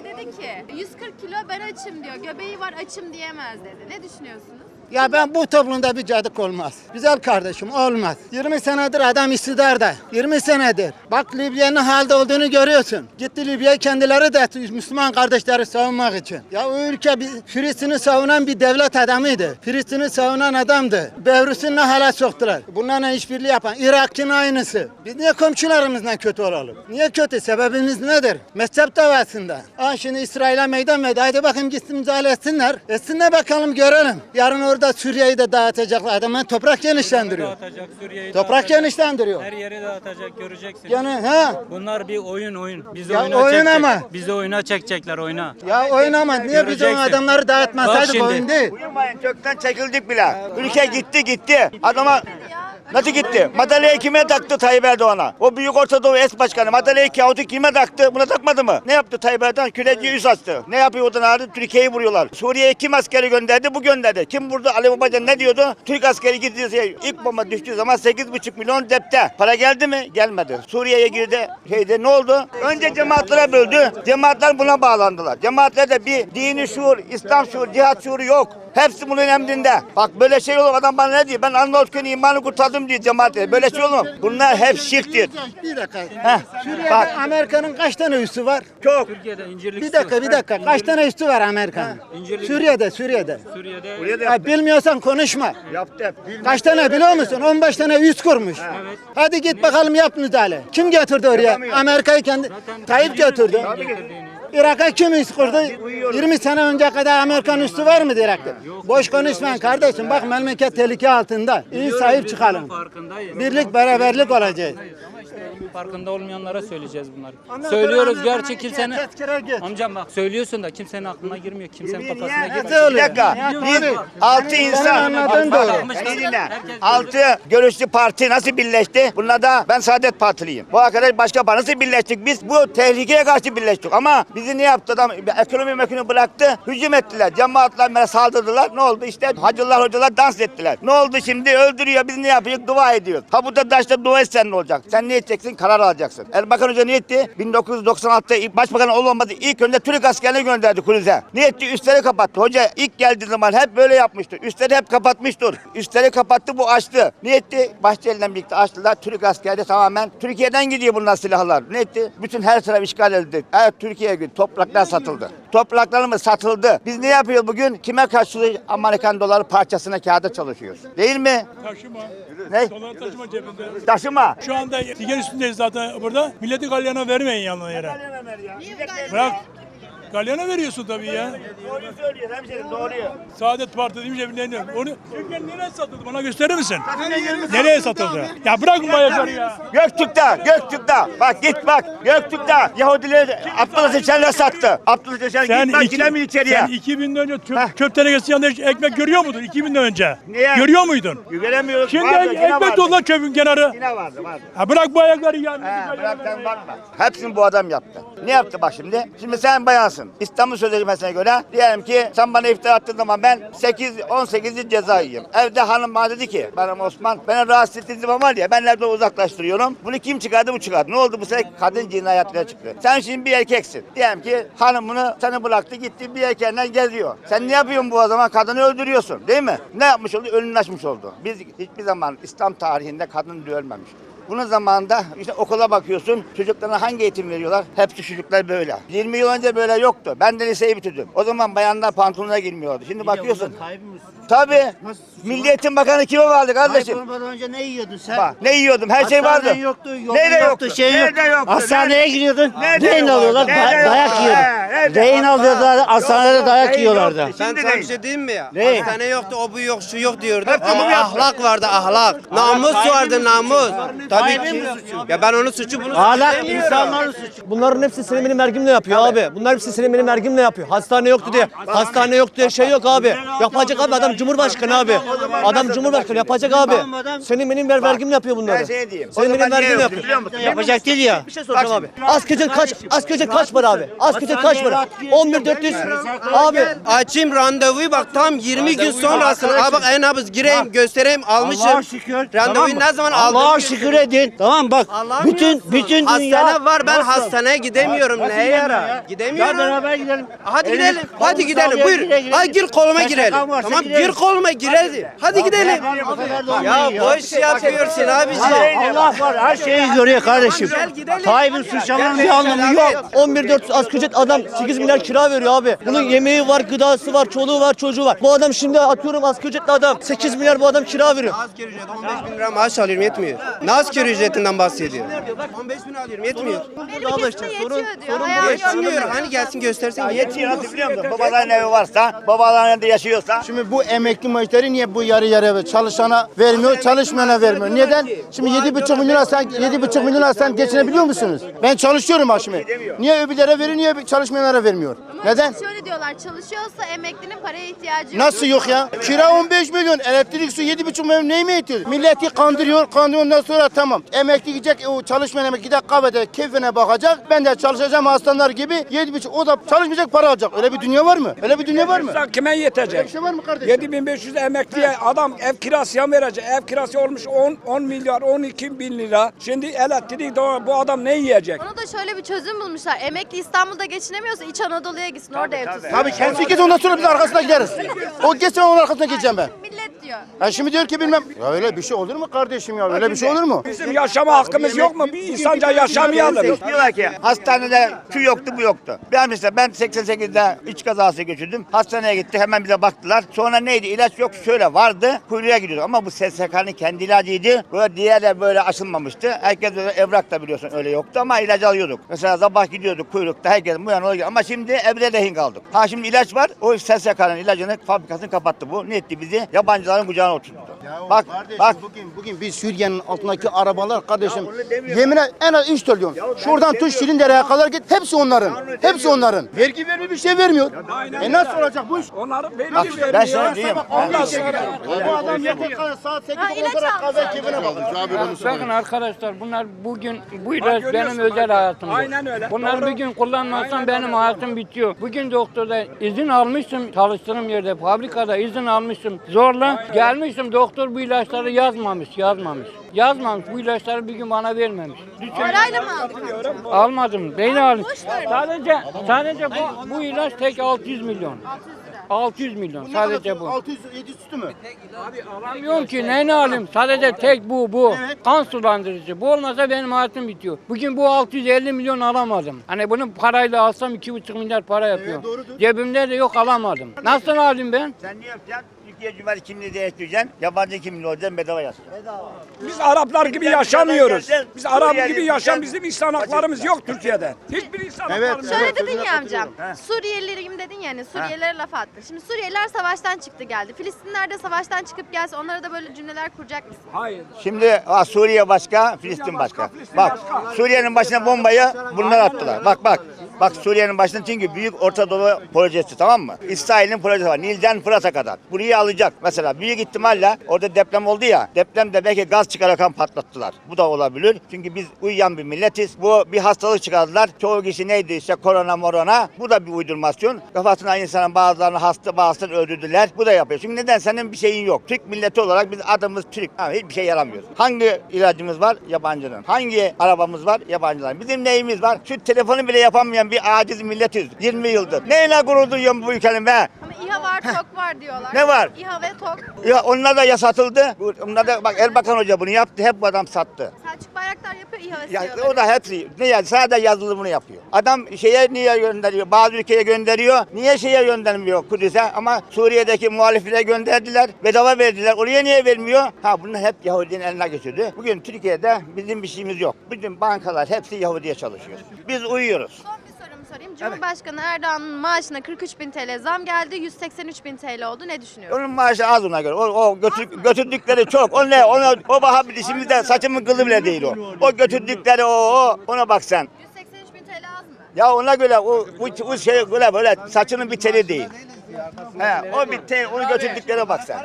abi dedi ki 140 kilo ben açım diyor. Göbeği var açım diyemez dedi. Ne düşünüyorsunuz? Ya ben bu toplumda bir cadık olmaz. Güzel kardeşim olmaz. 20 senedir adam iktidarda. 20 senedir. Bak Libya'nın halde olduğunu görüyorsun. Gitti Libya'yı kendileri de Müslüman kardeşleri savunmak için. Ya o ülke bir Filistin'i savunan bir devlet adamıydı. Filistin'i savunan adamdı. Bevrus'unu hala soktular. Bunlarla işbirliği yapan Irak'ın aynısı. Biz niye komşularımızla kötü olalım? Niye kötü? Sebebimiz nedir? Mezhep davasında. Aa şimdi İsrail'e meydan verdi. Haydi bakayım gitsin müdahale etsinler. Etsinler bakalım görelim. Yarın orada Suriye'yi de dağıtacaklar. Adamlar toprak genişlendiriyor. Dağıtacak, Suriye'yi Toprak dağıtacak. genişlendiriyor. Her yeri dağıtacak göreceksin. Yani ha? Bunlar bir oyun oyun. Bizi Ya oyuna oyun çekecek. ama. Bizi oyuna çekecekler oyuna. Ya oynama. Niye biz o Göreceksin. adamları Bak dağıtmasaydık şimdi. oyun değil. Uyumayın çökten çekildik bile. Ülke gitti gitti. Adama Nasıl gitti? Madalyayı kime taktı Tayyip Erdoğan'a? O büyük Orta Doğu es başkanı madalyayı kağıdı kime taktı? Buna takmadı mı? Ne yaptı Tayyip Erdoğan? Küreci üst astı. Ne yapıyor o da Türkiye'yi vuruyorlar. Suriye'ye kim askeri gönderdi? Bu gönderdi. Kim vurdu? Ali Babacan ne diyordu? Türk askeri gidiyor. İlk bomba düştüğü zaman 8,5 milyon depte. Para geldi mi? Gelmedi. Suriye'ye girdi. Şeyde ne oldu? Önce cemaatlere böldü. Cemaatler buna bağlandılar. Cemaatlerde bir dini şuur, İslam şuuru, cihat şuuru yok. Hepsi bunun emrinde. Bak böyle şey olur adam bana ne diyor? Ben Arnavutköy'ün imanı kurtardım diyor cemaate. Böyle şey olur mu? Bunlar hep şirktir. Bir dakika. Heh, Suriye'de bak. Amerika'nın kaç tane üssü var? Çok. Türkiye'de incirlik Bir dakika bir dakika. Kaç tane üssü var Amerika'nın? İncirlik- Suriye'de Suriye'de. Suriye'de Buraya da Ya yaptı. bilmiyorsan konuşma. Yaptı. Kaç tane biliyor musun? 15 tane üs kurmuş. Hadi git bakalım yap müdahale. Kim getirdi oraya? Amerika'yı kendi Tayyip götürdü. Irak'a kim üs kurdu? 20 sene önce kadar Amerikan üssü var mıydı Irak'ta? Boş konuşmayın kardeşim. Bak memleket tehlike altında. İyi sahip çıkalım. Birlik beraberlik olacak. Farkında olmayanlara söyleyeceğiz bunları. Ondan Söylüyoruz tezkere git. Amcam bak söylüyorsun da kimsenin aklına girmiyor. Kimsenin kafasına girmiyor. Bir oluyor? dakika. Tabii. altı insan. doğru. beni dinle. Altı görüşlü parti nasıl birleşti? Bunlar da ben Saadet Partiliyim. Bu arkadaş başka parti. Nasıl birleştik? Biz bu tehlikeye karşı birleştik. Ama bizi ne yaptı adam? Ekonomi mekunu bıraktı. Hücum ettiler. Cemaatler bana saldırdılar. Ne oldu? İşte hacılar hocalar dans ettiler. Ne oldu şimdi? Öldürüyor. Biz ne yapıyoruz? Dua ediyoruz. Ha burada taşta dua etsen ne olacak? Sen ne edeceksin? Karar alacaksın. Erbakan Hoca ne etti? 1996'da ilk başbakan olmadı. İlk önce Türk askerine gönderdi Kulüze. Ne etti? Üstleri kapattı. Hoca ilk geldiği zaman hep böyle yapmıştı. Üstleri hep kapatmıştır. Üstleri kapattı bu açtı. Ne etti? Bahçeli'yle birlikte açtılar. Türk askeri tamamen Türkiye'den gidiyor bunlar silahlar. Ne etti? Bütün her taraf işgal edildi. Evet Türkiye'ye. Topraklar satıldı. Topraklarımız satıldı. Biz ne yapıyoruz bugün? Kime karşılığı Amerikan doları parçasına kağıda çalışıyoruz. Değil mi? Taşıma. Ne? Dolar taşıma cebinde. Taşıma. Şu anda tiger üstündeyiz zaten burada. Milleti galyana vermeyin yanına yere. Bırak. Galyana veriyorsun tabii ya. Doğruyu söylüyor hemşerim doğruyu. Saadet Parti demiş evlerine. Onu Türkiye nereye satıldı? Bana gösterir misin? Nereye satıldı? Ya bırakın bayakları ya. Göktürk'te, Göktürk'te. Bak git bak. Göktürk'te Yahudileri Abdullah Seçenler sattı. Abdullah Sen, git bak iki, giremiyor içeriye. sen 2000'den önce çöp, çöp tenekesi yanında hiç ekmek görüyor muydun? 2000'den önce. Niye? Görüyor muydun? Göremiyoruz. Şimdi Vardı, yine ekmek vardı. dolu lan çöpün kenarı. Yine vardı vardı. Ha bırak bu ayakları ya. He, bırak sen bakma. Hepsini bu adam yaptı. Ne yaptı bak şimdi? Şimdi sen bayansın. İstanbul Sözleşmesi'ne göre diyelim ki sen bana iftira attığın zaman ben 8 18 yıl ceza yiyeyim. Evde hanım bana dedi ki benim Osman beni rahatsız ettiğin zaman var ya ben nerede uzaklaştırıyorum. Bunu kim çıkardı bu çıkardı. Ne oldu bu sefer kadın cinayetine çıktı. Sen şimdi bir erkeksin. Diyelim ki hanımını seni bıraktı gitti bir erkeğinden geziyor. Sen ne yapıyorsun bu o zaman? Kadını öldürüyorsun değil mi? Ne yapmış oldu? Önünü açmış oldu. Biz hiçbir zaman İslam tarihinde kadın ölmemiş. Bunun zamanında işte okula bakıyorsun çocuklarına hangi eğitim veriyorlar? Hepsi çocuklar böyle. 20 yıl önce böyle yoktu. Ben de liseyi bitirdim. O zaman bayanlar pantolona girmiyordu. Şimdi bakıyorsun. Tabii. Milli Eğitim Bakanı kime vardı kardeşim? olmadan önce ne yiyordun sen? Bak, ne yiyordum? Her şey vardı. Hastanen yoktu, yolun Nerede yoktu, yoktu? şey yok. Yoktu? Hastaneye giriyordun, Nerede yok? alıyorlar, Nerede da- dayak He, yiyordun. Nerede Rehin alıyorlar, hastanede dayak rehin yiyorlardı. yoktu. Ben Şimdi sana bir değil. şey diyeyim mi ya? Ne? Hastane yoktu, o bu yok, şu yok diyordu. Hep bunu Ama yaptı. ahlak vardı, ahlak. Namus vardı, namus. Tabii ki. Ya ben onun suçu bunu Ahlak söylemiyorum. insanların suçu. Bunların hepsi senin benim vergimle yapıyor abi. Bunlar hepsi senin benim vergimle yapıyor. Hastane yoktu diye. Hastane yok diye şey yok abi. Yapacak abi adam cumhurbaşkanı abi. Adam cumhurbaşkanı yapacak abi. Senin benim ver vergimle yapıyor bunları. Ben şey diyeyim. Senin O zaman benim niye vergimle yapıyor. biliyor musun? Yapacak değil ya. Bir şey soracağım abi. Asgari ücret kaç? Asgari ücret kaç para abi? Asgari ücret kaç bırak. 11400 abi Açayım randevuyu bak tam 20 gün sonrasını. Aa bak en nabız gireyim göstereyim almışım. Allah'a şükür. Randevuyu mı? ne zaman aldın? Allah'a şükür edin. Tamam bak. bütün bütün dünya Hastane var ben hastaneye gidemiyorum. Neye yara? ya? Gidemiyorum. Gel beraber gidelim. Hadi gidelim. Hadi gidelim. Buyur. Hadi gir koluma girelim. Tamam gir koluma girelim. Hadi gidelim. Ya boş yapıyorsun abici. Allah var her şeyi görüyor kardeşim. Tayyip'in suçlamanın bir anlamı yok. 11400 asgari ücret adam 8 milyar kira veriyor abi. Bunun yemeği var, gıdası var, çoluğu var, çocuğu var. Bu adam şimdi atıyorum asgari ücretli adam 8 milyar bu adam kira veriyor. Asgari ücret 15 bin lira maaş alıyorum yetmiyor. Ne asgari ücretinden bahsediyor? 15 bin alıyorum yetmiyor. Benim kesin yetiyor diyor. Hayal Yetmiyor. yok. Hani gelsin göstersin Yetiyor yetmiyor. nasıl biliyor musun? Babaların evi varsa, babaların evinde yaşıyorsa Şimdi bu emekli maaşları niye bu yarı yarıya ver- çalışana vermiyor, çalışmayana vermiyor? Neden? Şimdi yedi buçuk milyon sen yedi buçuk milyon sen geçinebiliyor musunuz? Ben çalışıyorum şimdi. Niye öbürlere veriyor, niye çalışmayanlara vermiyor? Neden? Şöyle diyorlar çalışıyorsa emeklinin paraya ihtiyacı yok. Nasıl yok ya? Kira 15 milyon, elektrik su 7,5 milyon neyime yetiyor? Milleti kandırıyor, kandırıyor ondan sonra tamam. Emekli gidecek, o çalışmayan emekli gidecek kahvede keyfine bakacak. Ben de çalışacağım aslanlar gibi 7,5 o da çalışmayacak para alacak. Öyle bir dünya var mı? Öyle bir dünya var mı? Sen kime yetecek? Bir şey var mı kardeşim? 7500 emekliye adam ev kirası yan verecek. Ev kirası olmuş 10, 10 milyar 12 bin lira. Şimdi elektrik de bu adam ne yiyecek? Ona da şöyle bir çözüm bulmuşlar. Emekli İstanbul'da geçinemiyorsa İç Anadolu'ya gitsin orada ev tutsun. Tabii kendisi git ondan sonra biz arkasına gideriz. O geçsin onun arkasına gideceğim ben. Ha şimdi diyor ki bilmem. Ya öyle bir şey olur mu kardeşim ya? Öyle bir şey olur mu? Bizim yaşama hakkımız yok mu? Bir insanca yaşamayalım. Diyorlar ki hastanede şu yoktu bu yoktu. Ben mesela ben 88'de iç kazası geçirdim. Hastaneye gitti hemen bize baktılar. Sonra neydi ilaç yok şöyle vardı kuyruğa gidiyordu. Ama bu SSK'nın kendi ilacıydı. Böyle diğerler böyle aşılmamıştı. Herkes böyle evrak da biliyorsun öyle yoktu ama ilacı alıyorduk. Mesela sabah gidiyorduk kuyrukta herkes bu yana oraya. Ama şimdi evde rehin kaldık. Ha şimdi ilaç var. O SSK'nın ilacını fabrikasını kapattı bu. Ne etti bizi? Yabancıların kucağına oturttu. bak bak bugün bugün biz Suriye'nin altındaki arabalar kardeşim yemine en az 3 trilyon. Şuradan tuş Şirindere'ye kadar git hepsi onların. Hepsi onların. Vergi vermiyor bir şey vermiyor. E nasıl olacak bu iş? Onları verir Bak, vermiyor. ben sana diyeyim. Ondan sonra Bu adam yeter kadar saat 8 Ha, ilaç sonra kahve almış. keyfine bakıyor. Bakın arkadaşlar bunlar bugün bu ilaç benim özel bak. hayatımdır. Aynen öyle. Bunlar bugün kullanmazsam benim hayatım bitiyor. Bugün doktorda izin almıştım çalıştığım yerde fabrikada izin almıştım. Zorla gelmiştim doktor bu ilaçları yazmamış yazmamış. Yazmamış bu ilaçları bir gün bana vermemiş. Parayla mı aldın? almadım. Neyle aldım? Sadece sadece bu, bu ilaç tek 600 milyon. 600 milyon sadece bu. 600 700 üstü mü? Alamıyorum ki neyini alayım? Sadece tek bu bu. Kan sulandırıcı. Bu olmasa benim hayatım bitiyor. Bugün bu 650 milyon alamadım. Hani bunu parayla alsam 2,5 milyar para yapıyor. Cebimde de yok alamadım. Nasıl alayım ben? Sen ne yapacaksın? Türkiye Cumhuriyeti kimliği değiştireceksin. Yabancı kimliği olacaksın bedava yaşayacaksın. biz Araplar gibi yaşamıyoruz. Biz Arap gibi yaşam bizim insan haklarımız yok Türkiye'de. Hiçbir insan haklarımız yok. Şöyle dedin ya amcam. Suriyelilerim dedin yani Suriyelilere laf attın. Şimdi Suriyeliler savaştan çıktı geldi. Filistinler de savaştan çıkıp gelse onlara da böyle cümleler kuracak mısın? Hayır. Şimdi ha, Suriye başka, Filistin başka. Bak Suriye'nin başına bombayı bunlar attılar. Bak bak. Bak Suriye'nin başına çünkü Büyük Orta Doğu projesi tamam mı? İsrail'in projesi var. Nil'den Fırat'a kadar. Burayı alacak. Mesela büyük ihtimalle orada deprem oldu ya. Depremde belki gaz çıkararak patlattılar. Bu da olabilir. Çünkü biz uyuyan bir milletiz. Bu bir hastalık çıkardılar. Çoğu kişi neydi işte korona morona. Bu da bir uydurmasyon. Kafasına insanın bazılarını hasta bazılarını öldürdüler. Bu da yapıyor. Çünkü neden? Senin bir şeyin yok. Türk milleti olarak biz adımız Türk. Ha, hiçbir şey yaramıyor. Hangi ilacımız var? Yabancının. Hangi arabamız var? Yabancıların. Bizim neyimiz var? Şu telefonu bile yapamayan bir aciz milletiz. 20 yıldır. Neyle gurur duyuyorum bu ülkenin be? Ama İHA var, TOK var diyorlar. Ne var? İHA ve TOK. Ya onlar da yasatıldı. Bu- Onlar da bak Erbakan Hoca bunu yaptı. Hep bu adam sattı. Selçuk Bayraktar yapıyor İHA ve Ya, o da hepsi. Ne yani sadece yazılımını yapıyor. Adam şeye niye gönderiyor? Bazı ülkeye gönderiyor. Niye şeye göndermiyor Kudüs'e? Ama Suriye'deki muhalifine gönderdiler. Bedava verdiler. Oraya niye vermiyor? Ha bunlar hep Yahudinin eline geçirdi. Bugün Türkiye'de bizim bir şeyimiz yok. Bütün bankalar hepsi Yahudi'ye çalışıyor. Biz uyuyoruz. Sorayım. Cumhurbaşkanı Erdoğan'ın maaşına 43 bin TL zam geldi. 183 bin TL oldu. Ne düşünüyorsun? Onun maaşı az ona göre. O, o götür, götürdükleri çok. O ne? Ona, o baha bir işimizde saçımın kılı bile değil o. O götürdükleri o, o. Ona bak sen. 183 bin TL az mı? Ya ona göre o, o, o şey böyle böyle saçının bir teli değil. He, o bir tel, onu götürdükleri bak sen.